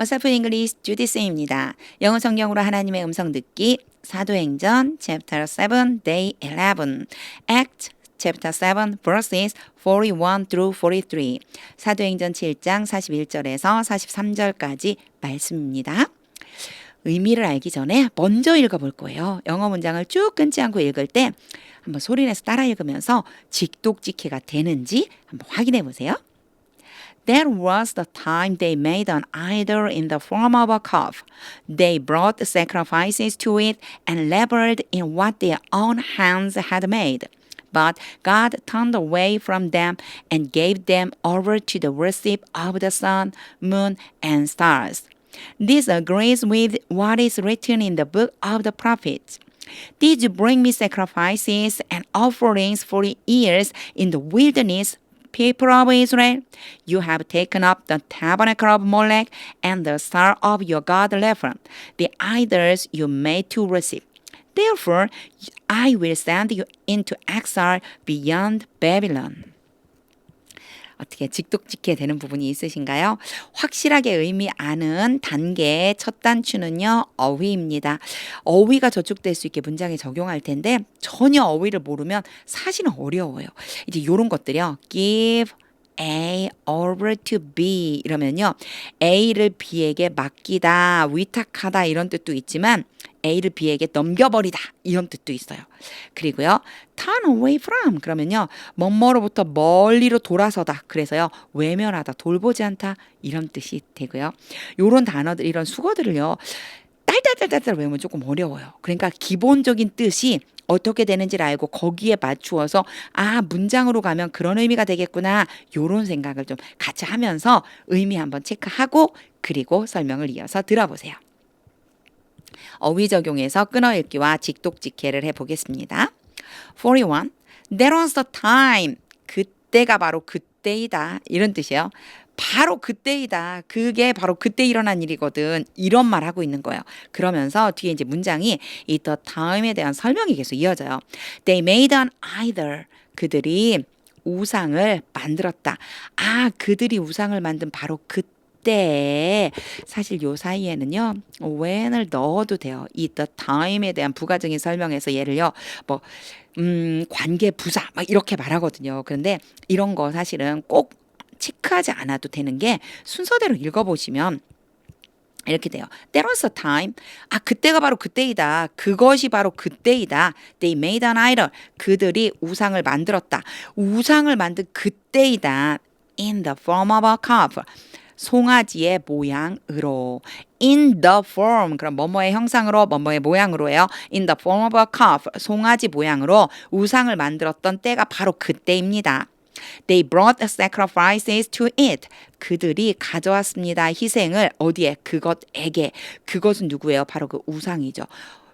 어사프 잉글리시 주디스입니다. 영어 성경으로 하나님의 음성 듣기 사도행전 chapter 7 day 11 act chapter 7 verses 41 through 43 사도행전 7장 41절에서 43절까지 말씀입니다. 의미를 알기 전에 먼저 읽어볼 거예요. 영어 문장을 쭉 끊지 않고 읽을 때 한번 소리내서 따라 읽으면서 직독직해가 되는지 한번 확인해 보세요. That was the time they made an idol in the form of a calf. They brought sacrifices to it and labored in what their own hands had made. But God turned away from them and gave them over to the worship of the sun, moon, and stars. This agrees with what is written in the book of the prophets. Did you bring me sacrifices and offerings for years in the wilderness, people of Israel? You have taken up the tabernacle of Molech and the star of your god Rephan, the idols you made to worship. Therefore, I will send you into exile beyond Babylon. 어떻게 직독직해 되는 부분이 있으신가요? 확실하게 의미 아는 단계의 첫 단추는요, 어휘입니다. 어휘가 저축될 수 있게 문장에 적용할 텐데, 전혀 어휘를 모르면 사실은 어려워요. 이제 이런 것들이요, give, A over to B 이러면요. A를 B에게 맡기다, 위탁하다 이런 뜻도 있지만 A를 B에게 넘겨버리다 이런 뜻도 있어요. 그리고요. turn away from 그러면요. 뭐뭐로부터 멀리로 돌아서다. 그래서요. 외면하다, 돌보지 않다 이런 뜻이 되고요. 요런 단어들 이런 수거들을요. 딸딸딸딸 외우면 조금 어려워요. 그러니까 기본적인 뜻이 어떻게 되는지를 알고 거기에 맞추어서 아 문장으로 가면 그런 의미가 되겠구나 요런 생각을 좀 같이 하면서 의미 한번 체크하고 그리고 설명을 이어서 들어보세요. 어휘 적용해서 끊어 읽기와 직독 직해를 해보겠습니다. 41. That was the time. 그때가 바로 그때이다. 이런 뜻이에요. 바로 그때이다. 그게 바로 그때 일어난 일이거든. 이런 말 하고 있는 거예요. 그러면서 뒤에 이제 문장이 이 the time에 대한 설명이 계속 이어져요. They made an idol. 그들이 우상을 만들었다. 아, 그들이 우상을 만든 바로 그때 사실 요 사이에는요 when을 넣어도 돼요. 이 the time에 대한 부가적인 설명에서 예를요 뭐 음, 관계 부사 막 이렇게 말하거든요. 그런데 이런 거 사실은 꼭 체크하지 않아도 되는 게 순서대로 읽어보시면 이렇게 돼요. There was a time. 아, 그때가 바로 그때이다. 그것이 바로 그때이다. They made an idol. 그들이 우상을 만들었다. 우상을 만든 그때이다. In the form of a calf. 송아지의 모양으로 in the form 그럼 뭐뭐의 형상으로 뭐뭐의 모양으로예요. in the form of a calf 송아지 모양으로 우상을 만들었던 때가 바로 그때입니다. They brought sacrifices to it. 그들이 가져왔습니다. 희생을 어디에? 그것에게. 그것은 누구예요? 바로 그 우상이죠.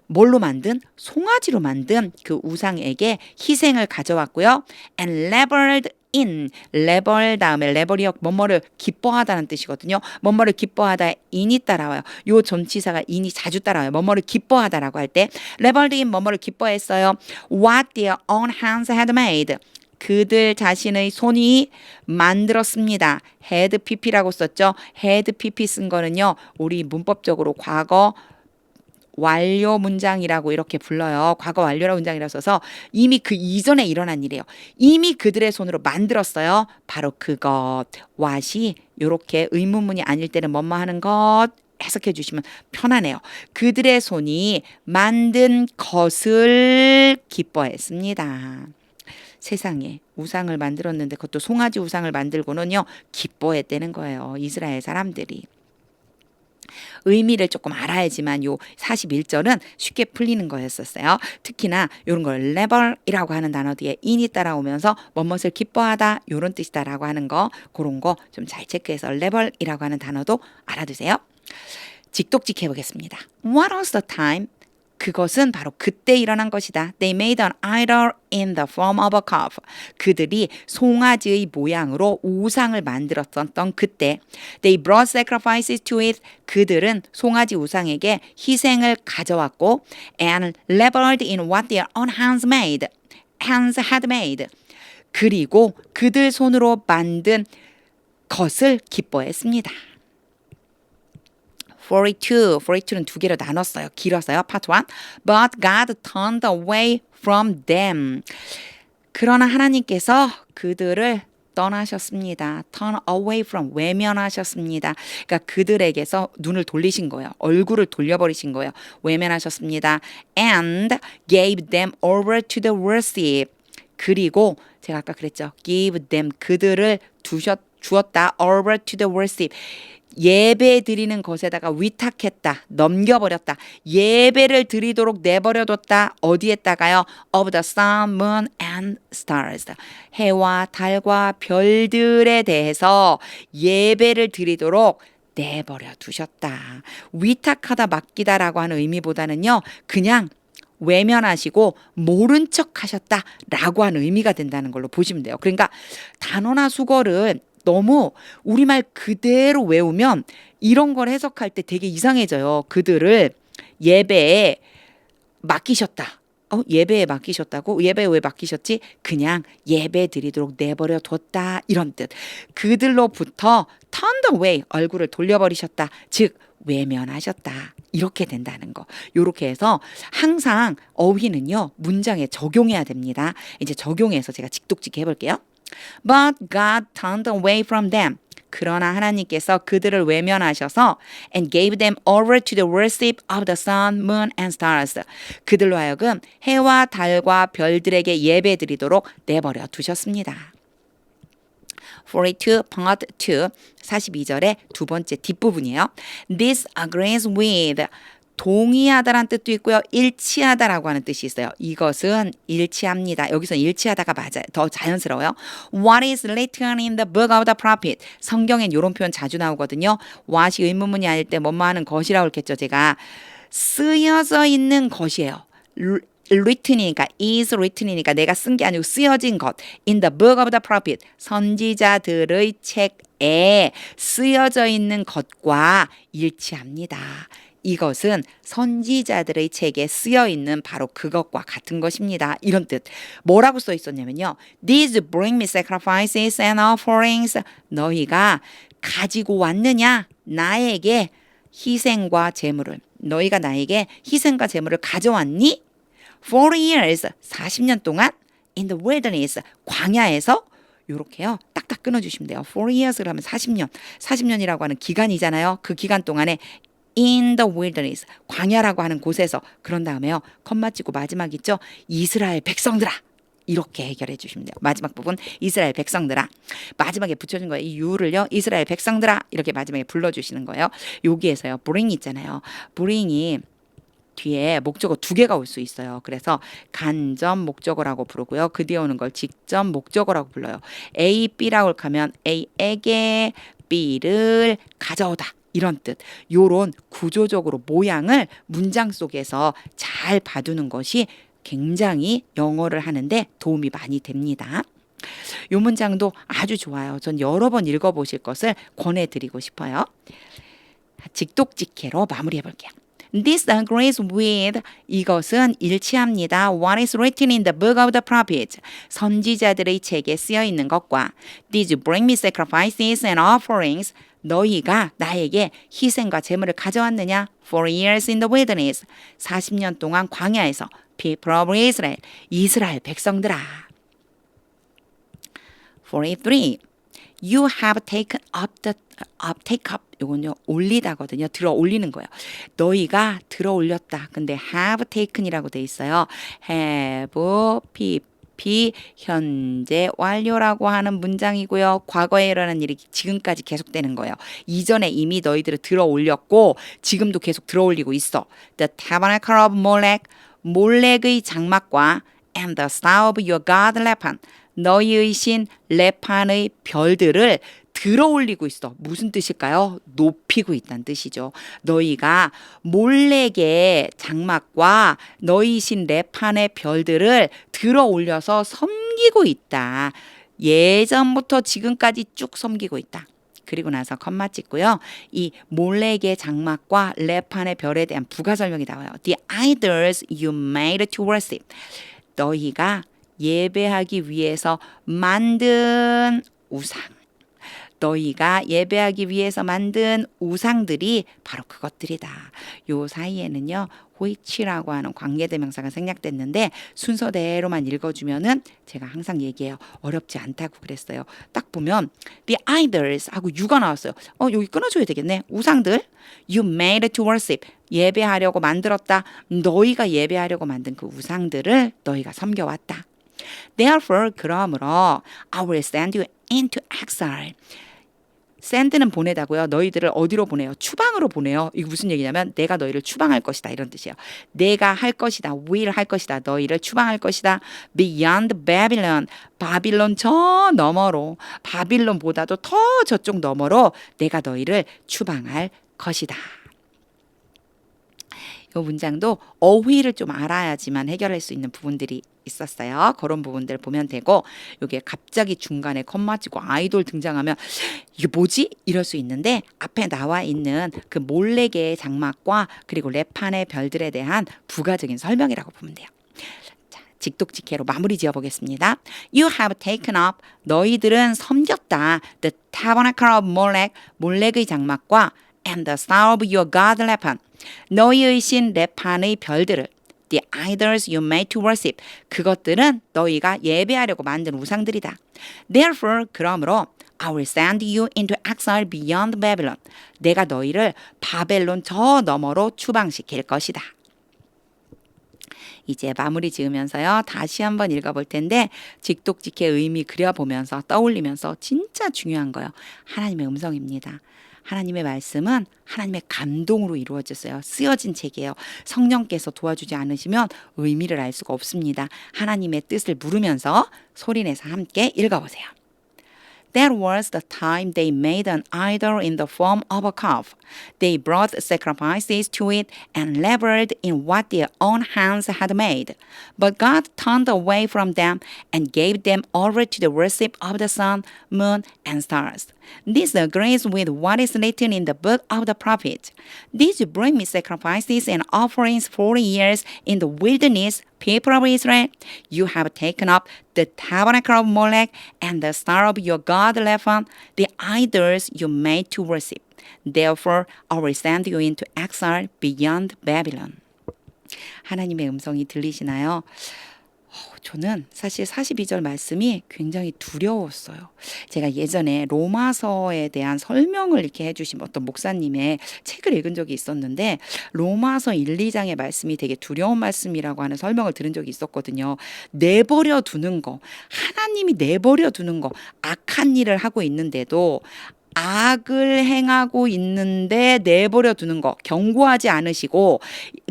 뭘로 만든? 송아지로 만든 그 우상에게 희생을 가져왔고요. And labored in 레벌 다음에 레벌이 뭐뭐를 기뻐하다는 뜻이거든요. 뭐뭐를 기뻐하다 인이 따라와요. 요 전치사가 인이 자주 따라와요. 뭐뭐를 기뻐하다라고 할 때 레벌드 인 뭐뭐를 기뻐했어요. What their own hands had made. 그들 자신의 손이 만들었습니다. had pp라고 썼죠. had pp 쓴 거는요. 우리 문법적으로 과거 완료 문장이라고 이렇게 불러요. 과거 완료라 문장이라 써서 이미 그 이전에 일어난 일이에요. 이미 그들의 손으로 만들었어요. 바로 그것. what이 이렇게 의문문이 아닐 때는 뭐뭐 하는 것 해석해 주시면 편하네요. 그들의 손이 만든 것을 기뻐했습니다. 세상에 우상을 만들었는데 그것도 송아지 우상을 만들고는요 기뻐했다는 거예요. 이스라엘 사람들이. 의미를 조금 알아야지만 요 41절은 쉽게 풀리는 거였었어요. 특히나 이런 걸 레벌이라고 하는 단어 뒤에 인이 따라오면서 뭐뭇을 기뻐하다 요런 뜻이다라고 하는 거 그런 거 좀 잘 체크해서 레벌이라고 하는 단어도 알아두세요. 직독직 해 보겠습니다. What was the time? 그것은 바로 그때 일어난 것이다. They made an idol in the form of a calf. 그들이 송아지의 모양으로 우상을 만들었던 그때. They brought sacrifices to it. 그들은 송아지 우상에게 희생을 가져왔고 and labored in what their own hands made. hands had made. 그리고 그들 손으로 만든 것을 기뻐했습니다. 42, 42는 두 개로 나눴어요. 길었어요. Part 1. But God turned away from them. 그러나 하나님께서 그들을 떠나셨습니다. turn away from 외면하셨습니다. 그러니까 그들에게서 눈을 돌리신 거예요. 얼굴을 돌려버리신 거예요. 외면하셨습니다. and gave them over to the worship. 그리고 제가 아까 그랬죠. give them 그들을 두셨 주었다 over to the worship. 예배 드리는 것에다가 위탁했다, 넘겨버렸다, 예배를 드리도록 내버려뒀다, 어디에다가요? of the sun, moon and stars. 해와 달과 별들에 대해서 예배를 드리도록 내버려 두셨다. 위탁하다, 맡기다라고 하는 의미보다는요, 그냥 외면하시고 모른 척 하셨다라고 하는 의미가 된다는 걸로 보시면 돼요. 그러니까 단어나 수거를 너무 우리말 그대로 외우면 이런 걸 해석할 때 되게 이상해져요. 그들을 예배에 맡기셨다. 어, 예배에 맡기셨다고? 예배에 왜 맡기셨지? 그냥 예배 드리도록 내버려 뒀다. 이런 뜻. 그들로부터 turned away, 얼굴을 돌려버리셨다. 즉, 외면하셨다. 이렇게 된다는 거. 요렇게 해서 항상 어휘는요, 문장에 적용해야 됩니다. 이제 적용해서 제가 직독직 해볼게요. But God turned away from them. 그러나 하나님께서 그들을 외면하셔서 and gave them over to the worship of the sun, moon and stars. 그들로 하여금 해와 달과 별들에게 예배드리도록 내버려 두셨습니다. 42 part 2 42절의 두 번째 뒷부분이에요. This agrees with 동의하다란 뜻도 있고요. 일치하다라고 하는 뜻이 있어요. 이것은 일치합니다. 여기서 일치하다가 맞아요. 더 자연스러워요. What is written in the book of the prophet? 성경엔 이런 표현 자주 나오거든요. what이 의문문이 아닐 때 뭐뭐 하는 것이라고 했겠죠. 제가 쓰여져 있는 것이에요. written이니까 is written이니까 내가 쓴 게 아니고 쓰여진 것 in the book of the prophet 선지자들의 책에 쓰여져 있는 것과 일치합니다. 이것은 선지자들의 책에 쓰여 있는 바로 그것과 같은 것입니다. 이런 뜻. 뭐라고 써 있었냐면요. These bring me sacrifices and offerings. 너희가 가지고 왔느냐? 나에게 희생과 제물을. 너희가 나에게 희생과 제물을 가져왔니? For years, 40년 동안 in the wilderness, 광야에서 요렇게요. 딱딱 끊어주시면 돼요. For years를 하면 40년. 40년이라고 하는 기간이잖아요. 그 기간 동안에 in the wilderness 광야라고 하는 곳에서 그런 다음에요. 컴마 찍고 마지막 있죠? 이스라엘 백성들아. 이렇게 해결해 주시면 돼요. 마지막 부분 이스라엘 백성들아. 마지막에 붙여준 거예요. 이 유를요. 이스라엘 백성들아. 이렇게 마지막에 불러주시는 거예요. 여기에서요 bring 있잖아요. bring이 뒤에 목적어 두 개가 올 수 있어요. 그래서 간접 목적어라고 부르고요. 그 뒤에 오는 걸 직접 목적어라고 불러요. A, B라고 하면 A에게 B를 가져오다. 이런 뜻. 요런 구조적으로 모양을 문장 속에서 잘 봐두는 것이 굉장히 영어를 하는데 도움이 많이 됩니다. 요 문장도 아주 좋아요. 전 여러 번 읽어보실 것을 권해드리고 싶어요. 직독직해로 마무리해 볼게요. This agrees with 이것은 일치합니다. What is written in the book of the prophets 선지자들의 책에 쓰여 있는 것과 Did you bring me sacrifices and offerings 너희가 나에게 희생과 제물을 가져왔느냐? For years in the wilderness 40년 동안 광야에서 people of Israel 이스라엘 백성들아 43 You have taken up the up, take up 요건요 올리다거든요. 들어 올리는 거예요. 너희가 들어 올렸다. 근데 have taken이라고 돼 있어요. have, pp 현재 완료라고 하는 문장이고요. 과거에 일어난 일이 지금까지 계속되는 거예요. 이전에 이미 너희들을 들어 올렸고 지금도 계속 들어 올리고 있어. The tabernacle of Molech 몰렉의 장막과 and the star of your god Lepan 너희의 신 레판의 별들을 들어 올리고 있어. 무슨 뜻일까요? 높이고 있다는 뜻이죠. 너희가 몰래게 장막과 너희 신 레판의 별들을 들어 올려서 섬기고 있다. 예전부터 지금까지 쭉 섬기고 있다. 그리고 나서 컴마 찍고요. 이 몰래게 장막과 레판의 별에 대한 부가 설명이 나와요. The idols you made to worship. 너희가 예배하기 위해서 만든 우상. 너희가 예배하기 위해서 만든 우상들이 바로 그것들이다. 요 사이에는요. which라고 하는 관계대명사가 생략됐는데 순서대로만 읽어주면은 제가 항상 얘기해요. 어렵지 않다고 그랬어요. 딱 보면 the idols 하고 you가 나왔어요. 어 여기 끊어줘야 되겠네. 우상들 you made to worship 예배하려고 만들었다. 너희가 예배하려고 만든 그 우상들을 너희가 섬겨왔다. Therefore 그러므로 I will send you into exile. Send는 보내다고요. 너희들을 어디로 보내요? 추방으로 보내요. 이거 무슨 얘기냐면 내가 너희를 추방할 것이다 이런 뜻이에요. 내가 할 것이다. will 할 것이다. 너희를 추방할 것이다. beyond Babylon. 바빌론 저 너머로 바빌론보다도 더 저쪽 너머로 내가 너희를 추방할 것이다. 이 문장도 어휘를 좀 알아야지만 해결할 수 있는 부분들이 있었어요. 그런 부분들 보면 되고 이게 갑자기 중간에 컴마 치고 아이돌 등장하면 이게 뭐지? 이럴 수 있는데 앞에 나와 있는 그 몰래개의 장막과 그리고 랩판의 별들에 대한 부가적인 설명이라고 보면 돼요. 자, 직독직해로 마무리 지어 보겠습니다. You have taken up 너희들은 섬겼다. The tabernacle of Molech 몰렉의 장막과 and the star of your god 레판 너희의 신 레판의 별들을 the idols you made to worship 그것들은 너희가 예배하려고 만든 우상들이다. Therefore 그러므로 I will send you into exile beyond Babylon. 내가 너희를 바벨론 저 너머로 추방시킬 것이다. 이제 마무리 지으면서요. 다시 한번 읽어볼 텐데 직독직의 의미 그려보면서 떠올리면서 진짜 중요한 거요. 하나님의 음성입니다. 하나님의 말씀은 하나님의 감동으로 이루어졌어요. 쓰여진 책이에요. 성령께서 도와주지 않으시면 의미를 알 수가 없습니다. 하나님의 뜻을 물으면서 소리내서 함께 읽어보세요. That was the time they made an idol in the form of a calf. They brought sacrifices to it and labored in what their own hands had made. But God turned away from them and gave them over to the worship of the sun, moon, and stars. This agrees with what is written in the book of the prophet. Did you bring me sacrifices and offerings forty years in the wilderness, people of Israel? You have taken up the tabernacle of Molech and the star of your god Rephan, the idols you made to worship. Therefore, I will send you into exile beyond Babylon. 하나님의 음성이 들리시나요? 어, 저는 사실 42절 말씀이 굉장히 두려웠어요. 제가 예전에 로마서에 대한 설명을 이렇게 해주신 어떤 목사님의 책을 읽은 적이 있었는데 로마서 1, 2장의 말씀이 되게 두려운 말씀이라고 하는 설명을 들은 적이 있었거든요. 내버려 두는 거, 하나님이 내버려 두는 거, 악한 일을 하고 있는데도 악을 행하고 있는데 내버려 두는 거 경고하지 않으시고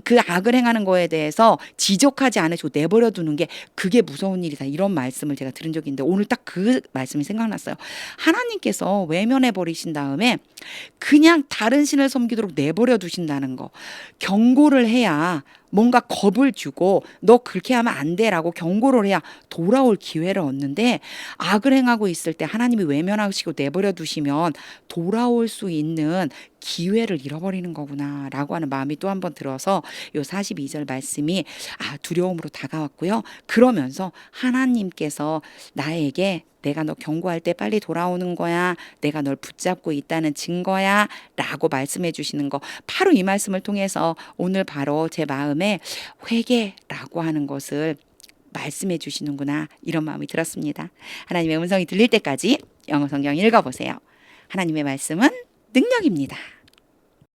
그 악을 행하는 거에 대해서 지적하지 않으시고 내버려 두는 게 그게 무서운 일이다 이런 말씀을 제가 들은 적이 있는데 오늘 딱 그 말씀이 생각났어요. 하나님께서 외면해 버리신 다음에 그냥 다른 신을 섬기도록 내버려 두신다는 거 경고를 해야 뭔가 겁을 주고 너 그렇게 하면 안 돼라고 경고를 해야 돌아올 기회를 얻는데 악을 행하고 있을 때 하나님이 외면하시고 내버려 두시면 돌아올 수 있는 기회를 잃어버리는 거구나라고 하는 마음이 또 한 번 들어서 요 42절 말씀이 아 두려움으로 다가왔고요. 그러면서 하나님께서 나에게 내가 너 경고할 때 빨리 돌아오는 거야. 내가 널 붙잡고 있다는 증거야. 라고 말씀해 주시는 거. 바로 이 말씀을 통해서 오늘 바로 제 마음에 회개라고 하는 것을 말씀해 주시는구나. 이런 마음이 들었습니다. 하나님의 음성이 들릴 때까지 영어 성경 읽어보세요. 하나님의 말씀은 능력입니다.